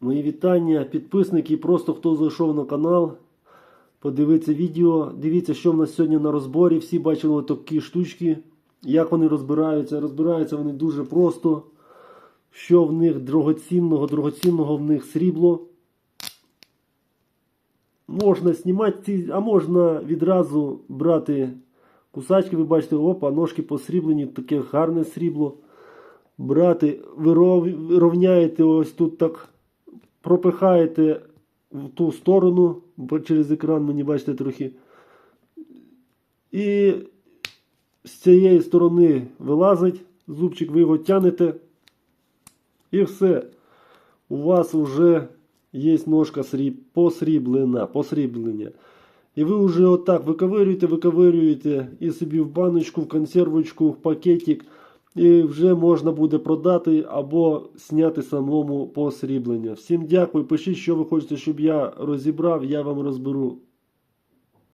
Мої вітання, підписники, просто хто зайшов на канал, подивиться відео. Дивіться, що в нас сьогодні на розборі. Всі бачили такі штучки. Як вони розбираються? Розбираються вони дуже просто. Що в них дорогоцінного, дорогоцінного в них срібло. Можна знімати, а можна відразу брати кусачки. Ви бачите, опа, ножки посріблені, таке гарне срібло. Брати, ви рівняєте ось тут так, пропихаєте в ту сторону, через екран мені бачите трохи. І з цієї сторони вилазить зубчик, ви його тянете. І все. У вас вже є ножка сріб... посріблена, посріблення. І ви вже отак виковирюєте, виковирюєте і собі в баночку, в консервочку, в пакетик. І вже можна буде продати або зняти самому посріблення. Всім дякую. Пишіть, що ви хочете, щоб я розібрав, я вам розберу.